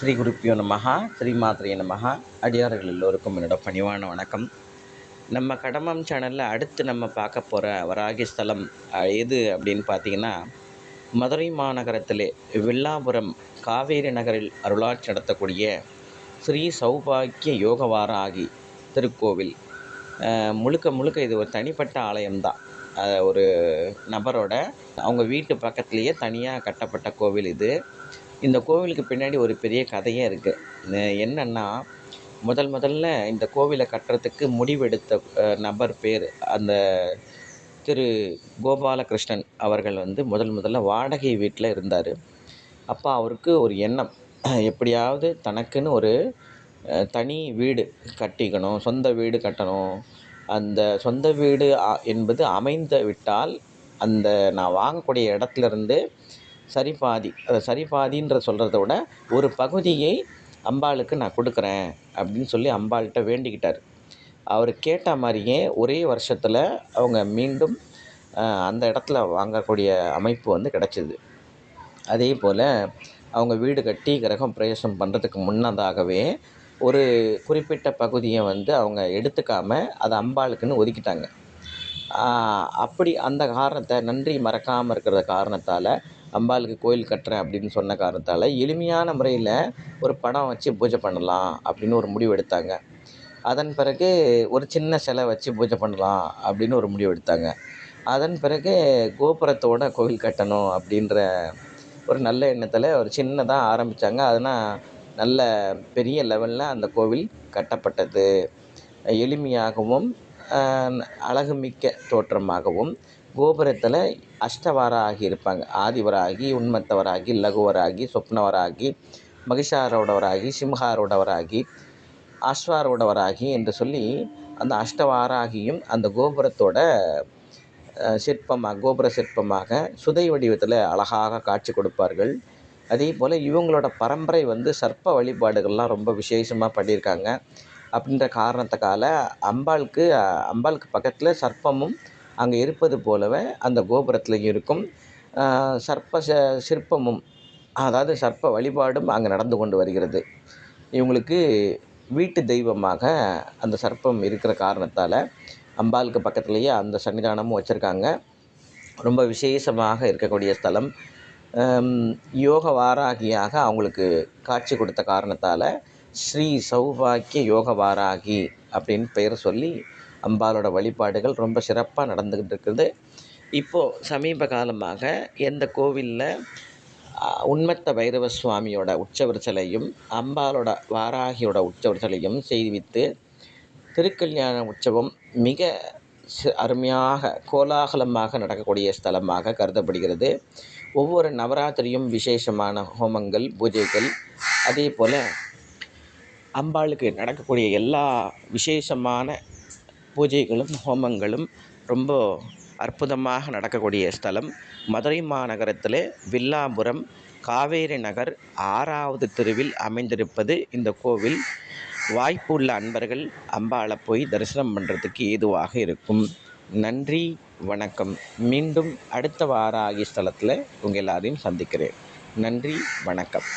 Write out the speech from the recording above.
ஸ்ரீ குருப்பியோ நமகா ஸ்ரீ மாத்திரைய நமகா அடியார்கள் எல்லோருக்கும் என்னோட பணிவான வணக்கம். நம்ம கடமம் சேனலில் அடுத்து நம்ம பார்க்க போகிற வராகி ஸ்தலம் எது அப்படின்னு பார்த்தீங்கன்னா மதுரை மாநகரத்திலே வில்லாபுரம் காவேரி நகரில் அருளாட்சி நடத்தக்கூடிய ஸ்ரீ சௌபாக்கிய யோகவாராகி திருக்கோவில். முழுக்க முழுக்க இது ஒரு தனிப்பட்ட ஆலயம்தான். ஒரு நபரோட அவங்க வீட்டு பக்கத்துலேயே தனியாக கட்டப்பட்ட கோவில் இது. இந்த கோவிலுக்கு பின்னாடி ஒரு பெரிய கதையே இருக்குது என்னென்னா முதல் முதல்ல இந்த கோவிலை கட்டுறதுக்கு முடிவெடுத்த நபர் பேர் அந்த திரு கோபாலகிருஷ்ணன் அவர்கள் வந்து முதல் முதல்ல வாடகை வீட்டில் இருந்தார். அப்போ அவருக்கு ஒரு எண்ணம். எப்படியாவது தனக்குன்னு ஒரு தனி வீடு கட்டிக்கணும் சொந்த வீடு கட்டணும். அந்த சொந்த வீடு அ- என்பது அமைந்து விட்டால் அந்த நான் வாங்கக்கூடிய இடத்துலருந்து சரி பாதி அதை சரி பாதின்ற சொல்கிறத விட ஒரு பகுதியை அம்பாளுக்கு நான் கொடுக்குறேன் அப்படின்னு சொல்லி அம்பாள்கிட்ட வேண்டிக்கிட்டார். அவர் கேட்ட மாதிரியே ஒரே வருஷத்தில் அவங்க மீண்டும் அந்த இடத்துல வாங்கக்கூடிய அமைப்பு வந்து கிடச்சிது. அதே போல் அவங்க வீடு கட்டி கிரகம் பிரவேசம் பண்ணுறதுக்கு முன்னதாகவே ஒரு குறிப்பிட்ட பகுதியை வந்து அவங்க எடுத்துக்காமல் அதை அம்பாளுக்குன்னு ஒதுக்கிட்டாங்க. அப்படி அந்த காரணத்தை நன்றி மறக்காமல் இருக்கிற காரணத்தால் அம்பாளுக்கு கோயில் கட்டுறேன் அப்படின்னு சொன்ன காரணத்தால் எளிமையான முறையில் ஒரு படம் வச்சு பூஜை பண்ணலாம் அப்படின்னு ஒரு முடிவு எடுத்தாங்க. அதன் பிறகு ஒரு சின்ன சிலை வச்சு பூஜை பண்ணலாம் அப்படின்னு ஒரு முடிவு எடுத்தாங்க. அதன் பிறகு கோபுரத்தோட கோவில் கட்டணும் அப்படின்ற ஒரு நல்ல எண்ணத்தில் ஒரு சின்னதாக ஆரம்பித்தாங்க அதனால் நல்ல பெரிய லெவலில் அந்த கோவில் கட்டப்பட்டது. எளிமையாகவும் அழகுமிக்க தோற்றமாகவும் கோபுரத்தில் அஷ்டவராகி இருப்பாங்க. ஆதிவராகி உண்மத்தவராகி லகுவராகி சொப்னவராகி மகிஷாரோடவராகி சிம்ஹாரோடவராகி அஸ்வாரோடவராகி என்று சொல்லி அந்த அஷ்டவாராகியும் அந்த கோபுரத்தோட சிற்பமாக கோபுர சிற்பமாக சுதை வடிவத்தில் அழகாக காட்சி கொடுப்பார்கள். அதே போல் இவங்களோட பரம்பரை வந்து சர்ப்ப வழிபாடுகள்லாம் ரொம்ப விசேஷமாக பண்ணியிருக்காங்க. அப்படின்ற காரணத்துக்கால அம்பாளுக்கு அம்பாளுக்கு பக்கத்தில் சர்ப்பமும் அங்கே இருப்பது போலவே அந்த கோபுரத்துலேயும் இருக்கும். சர்ப்ப ச- சிற்பமும் அதாவது சர்ப்ப வழிபாடும் அங்கே நடந்து கொண்டு வருகிறது. இவங்களுக்கு வீட்டு தெய்வமாக அந்த சர்ப்பம் இருக்கிற காரணத்தால் அம்பாளுக்கு பக்கத்துலேயே அந்த சன்னிதானமும் வச்சுருக்காங்க. ரொம்ப விசேஷமாக இருக்கக்கூடிய ஸ்தலம். யோக வாராகியாக அவங்களுக்கு காட்சி கொடுத்த காரணத்தால் ஸ்ரீ சௌபாக்கிய யோக வாராகி அப்படின்னு பெயர் சொல்லி அம்பாளோட வழிபாடுகள் ரொம்ப சிறப்பாக நடந்துக்கிட்டு இருக்குது இப்போது சமீப காலமாக எந்த கோவிலில் உண்மத்த பைரவ சுவாமியோட உற்சவர் சிலையும் வாராகியோட உற்சவர் சிலையும் செய்வித்து திருக்கல்யாண உற்சவம் மிக அருமையாக கோலாகலமாக நடக்கக்கூடிய ஸ்தலமாக கருதப்படுகிறது. ஒவ்வொரு நவராத்திரியும் விசேஷமான ஹோமங்கள் பூஜைகள் அதே போல் அம்பாளுக்கு நடக்கக்கூடிய எல்லா விசேஷமான பூஜைகளும் ஹோமங்களும் ரொம்ப அற்புதமாக நடக்கக்கூடிய ஸ்தலம். மதுரை மாநகரத்தில் வில்லாபுரம் காவேரி நகர் ஆறாவது தெருவில் அமைந்திருப்பது இந்த கோவில். வாய்ப்பு உள்ள அன்பர்கள் அம்பாளை போய் தரிசனம் பண்ணுறதுக்கு ஏதுவாக இருக்கும். நன்றி வணக்கம். மீண்டும் அடுத்த வாராகி ஆகிய ஸ்தலத்தில் உங்கள் எல்லாரையும் சந்திக்கிறேன். நன்றி வணக்கம்.